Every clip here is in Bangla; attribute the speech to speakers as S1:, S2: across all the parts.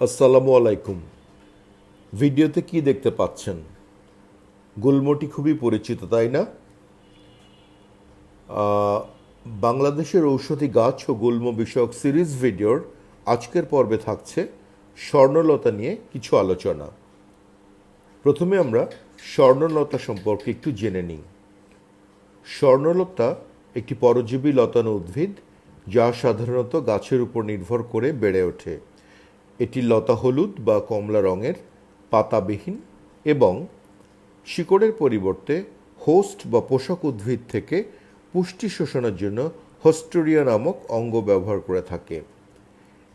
S1: আসসালামু আলাইকুম। ভিডিওতে কি দেখতে পাচ্ছেন? গুলমটি খুবই পরিচিত, তাই না? বাংলাদেশের ঔষধি গাছ ও গুল্ম বিষয়ক সিরিজ ভিডিওর আজকের পর্বে থাকছে স্বর্ণলতা নিয়ে কিছু আলোচনা। প্রথমে আমরা স্বর্ণলতা সম্পর্কে একটু জেনে নিই। স্বর্ণলতা একটি পরজীবী লতানো উদ্ভিদ যা সাধারণত গাছের উপর নির্ভর করে বেড়ে ওঠে। এটি লতা হলুদ বা কমলা রঙের, পাতাবিহীন এবং শিকড়ের পরিবর্তে হোস্ট বা পোষক উদ্ভিদ থেকে পুষ্টি শোষণের জন্য হোস্টোরিয়া নামক অঙ্গ ব্যবহার করে থাকে।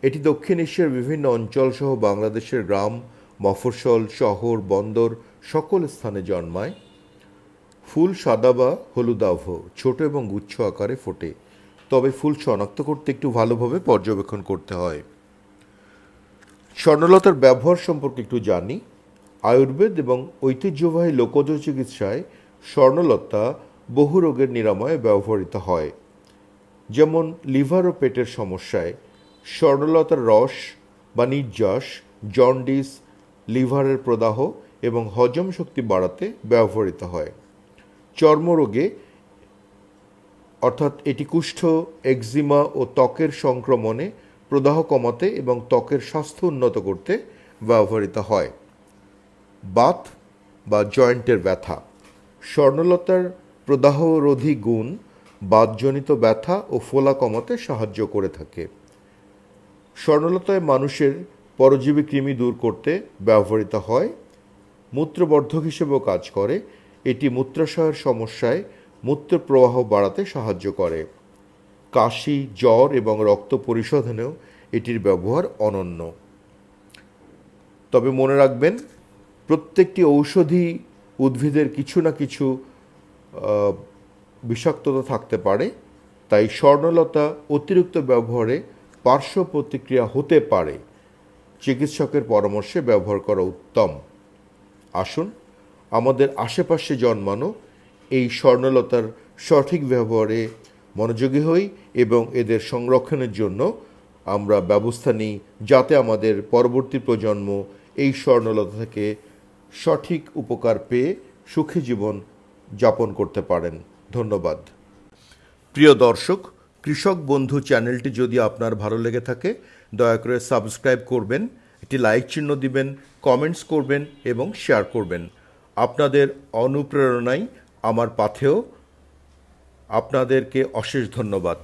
S1: এটি দক্ষিণ এশিয়ার বিভিন্ন অঞ্চল সহ বাংলাদেশের গ্রাম, মফস্বল, শহর, বন্দর সকল স্থানে জন্মায়। ফুল সাদা বা হলুদাভ, ছোট এবং গুচ্ছ আকারে ফোটে, তবে ফুল শনাক্ত করতে একটু ভালোভাবে পর্যবেক্ষণ করতে হয়। স্বর্ণলতার ব্যবহার সম্পর্কে একটু জানি। আয়ুর্বেদ এবং ঐতিহ্যবাহী লোকজ চিকিৎসায় স্বর্ণলতা বহু রোগের নিরাময়ে ব্যবহৃত হয়। যেমন লিভার ও পেটের সমস্যায় স্বর্ণলতার রস বা নির্যাস, জন্ডিস, লিভারের প্রদাহ এবং হজম শক্তি বাড়াতে ব্যবহৃত হয়। চর্মরোগে, অর্থাৎ এটি কুষ্ঠ, একজিমা ও ত্বকের সংক্রমণে প্রদাহ কমাতে এবং ত্বকের স্বাস্থ্য উন্নত করতে ব্যবহৃত হয়। বাত বা জয়েন্টের ব্যথা, স্বর্ণলতার প্রদাহরোধী গুণ, বাতজনিত ব্যথা ও ফোলা কমাতে সাহায্য করে থাকে। স্বর্ণলতায় মানুষের পরজীবী কৃমি দূর করতে ব্যবহৃত হয়। মূত্রবর্ধক হিসেবেও কাজ করে। এটি মূত্রাশয়ের সমস্যায় মূত্র প্রবাহ বাড়াতে সাহায্য করে। কাশি, জ্বর এবং রক্ত পরিশোধনেও এটির ব্যবহার অনন্য। তবে মনে রাখবেন, প্রত্যেকটি ঔষধি উদ্ভিদের কিছু না কিছু বিষাক্ততা থাকতে পারে, তাই স্বর্ণলতা অতিরিক্ত ব্যবহারে পার্শ্ব প্রতিক্রিয়া হতে পারে। চিকিৎসকের পরামর্শে ব্যবহার করা উত্তম। আসুন, আমাদের আশেপাশে জন্মানো এই স্বর্ণলতার সঠিক ব্যবহারে মনোযোগী হই এবং এদের সংরক্ষণের জন্য আমরা ব্যবস্থা নিই যাতে আমাদের পরবর্তী প্রজন্ম এই স্বর্ণলতা থেকে সঠিক উপকার পেয়ে সুখী জীবন যাপন করতে পারেন। ধন্যবাদ। প্রিয় দর্শক, কৃষক বন্ধু চ্যানেলটি যদি আপনার ভালো লেগে থাকে, দয়া করে সাবস্ক্রাইব করবেন, একটি লাইক চিহ্ন দিবেন, কমেন্টস করবেন এবং শেয়ার করবেন। আপনাদের অনুপ্রেরণাই আমার পাথেও আপনাদেরকে অশেষ ধন্যবাদ।